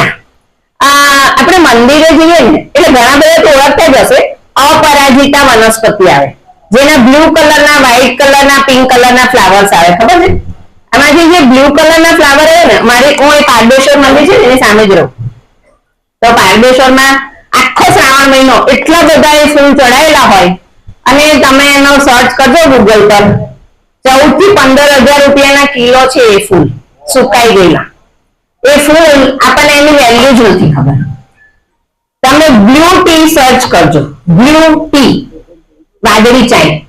આ આપણે મંદિરે જઈએ ને, એટલે ઘણા બધા તો ઓળખતા જ હશે. અપરાજિતા વનસ્પતિ આવે. જેના બ્લુ કલરના, વ્હાઈટ કલરના, પિંક કલરના ફ્લાવર્સ આવે, ખબર છે? આમાંથી જે બ્લુ કલરના ફ્લાવર આવે ને, મારે હું એ પારદેશ્વર મંદિર છે ને, એની સામે જ રહું. તો પારદેશ્વરમાં આખો શ્રાવણ મહિનો એટલા બધા એ ફૂલ ચડાયેલા હોય, અને તમે એનો સર્ચ કરજો ગૂગલ પર. ચૌદથી પંદર હજાર રૂપિયાના કિલો છે એ ફૂલ, સુકાઈ ગયેલા. એ ફૂલ આપણને એની વેલ્યુ જ નથી ખબર. તમે બ્લુ ટી સર્ચ કરજો. બ્લુ ટી વાદળી ચાય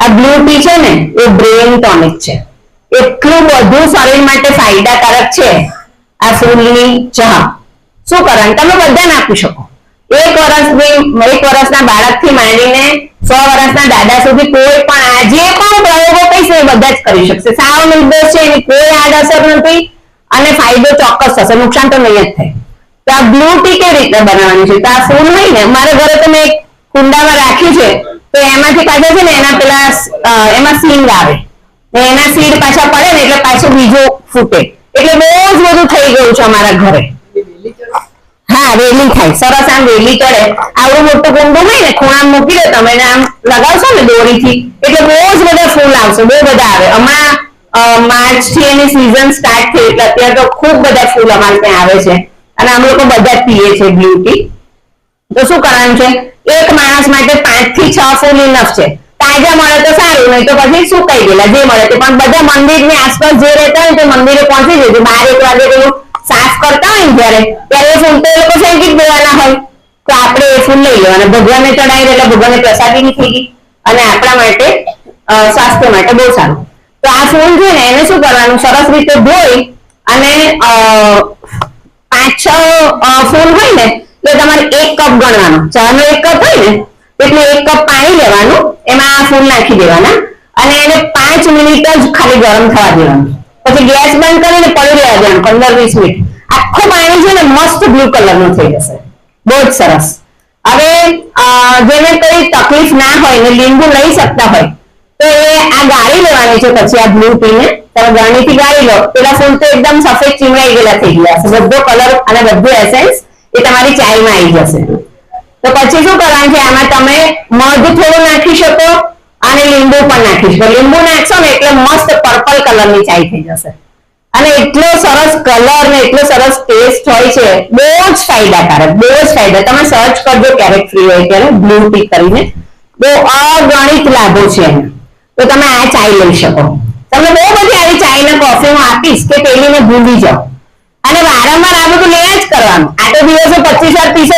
આ બ્લુ ટી છે ને, એ બ્રેન ટોનિક છે. એટલું બધું શરીર માટે ફાયદાકારક છે આ ફૂલની ચા. શું કરવાનું? તમે બધાને આપી શકો. એક વર્ષની, એક વર્ષના બાળકથી માંડીને સો વર્ષના દાદા સુધી કોઈ પણ આ જે પણ પ્રયોગો કહીશ એ બધા જ કરી શકશે. સાવ નિર્દોષ છે, એની કોઈ આડઅસર નથી. અને ફાયદો ચોક્કસ થશે, નુકસાન તો નહીં જ થાય. તો આ બ્લુ ટી કેવી રીતે બનાવવાની છે? તો આ ફૂલ નહીં ને, મારા ઘરે તો મેં એક કુંડામાં રાખ્યું છે, તો એમાંથી પાછા છે ને, એના પેલા એમાં સીંગ આવે. ને એના સીડ પાછા પડે ને, એટલે પાછું બીજો ફૂટે. એટલે બહુ જ બધું થઈ ગયું છે અમારા ઘરે. હા, વેલી થાય. સરસ આમ વેલી ચડે. આવડું મોટું કુંડું હોય ને, ખૂણા મૂકી દે તમે આમ લગાવશો ને દોરીથી, એટલે બહુ જ બધા ફૂલ આવશે, બહુ બધા આવે. હમણાં માર્ચથી એની સિઝન સ્ટાર્ટ થઈ, એટલે અત્યારે તો ખૂબ બધા ફૂલ અમારે ત્યાં આવે છે. અને અમે લોકો બધા પીએ છીએ બ્યુટી તો શું કરવાનું છે? એક માણસ માટે પાંચથી છ ફૂલ ઇનફ છે. તાજા મળે તો સારું, નહીં તો પછી સુકાઈ ગયેલા જે મળે તે. પણ બધા મંદિરની આસપાસ જે રહેતા હોય તે મંદિરે પહોંચી જજો બાર એક વાગે પેલું સાફ કરતા હોય ને જયારે ત્યારે ફૂલ તો એ લોકો ફેંકી દેવાના હોય. તો આપણે એ ફૂલ લઈ લેવાના. ભગવાનને ચડાવી એટલે ભગવાનને પ્રસાદી નીકળી ગઈ. અને આપણા માટે સ્વાસ્થ્ય માટે બહુ સારું. તો આ ફૂલ છે ને એને શું કરવાનું? સરસ રીતે ધોઈ અને પાંચ, છ ફૂલ હોય ને તો તમારે એક કપ ગણવાનો. ચાનો એક કપ હોય ને, એટલે એક કપ પાણી લેવાનું. એમાં આ ફૂલ નાખી દેવાના. અને એને પાંચ મિનિટ જ ખાલી ગરમ થવા દેવાનું. પછી ગેસ બંધ કરીને પડી રહ્યા દેવાનું પંદર, વીસ મિનિટ. આખું પાણી છે ને મસ્ત બ્લુ કલરનું થઈ જશે. બહુ જ સરસ. હવે જેને કઈ તકલીફ ના હોય ને લીંબુ લઈ શકતા હોય આ ગાળી લેવાની છે પછી આ બ્લુ પીને. તમે ગરણીથી ગાળી લો. પેલા ફૂલ તો એકદમ સફેદ ચીમડાઈ ગયેલા થઈ ગયા હશે બધો કલર અને બધું એસેન્સ એ તમારી ચાયમાં આવી જશે. તો પછી શું કરવાનું છે? આમાં તમે મધ થોડું નાખી શકો અને લીંબુ પણ નાખી શકો. લીંબુ નાખશો ને એટલે મસ્ત પર્પલ કલરની ચાય થઈ જશે. અને એટલો સરસ કલર ને એટલો સરસ ટેસ્ટ હોય છે, બહુ જ ફાયદાકારક, બહુ જ ફાયદા. તમે સર્ચ કરજો ક્યારેક ફ્રી હોય ત્યારે બ્લુ ટી કરીને. બહુ અગણિત લાભો છે એના તો તમે આ ચાય લઈ શકો. તમને બહુ બધી આવી ચાય ને કોફી હું આપીશ કે પેલીને ભૂલી જાઓ. અને વારંવાર આ બધું લેયા જ કરવાનું. આટો દિવસો પચીસ વાર પીસે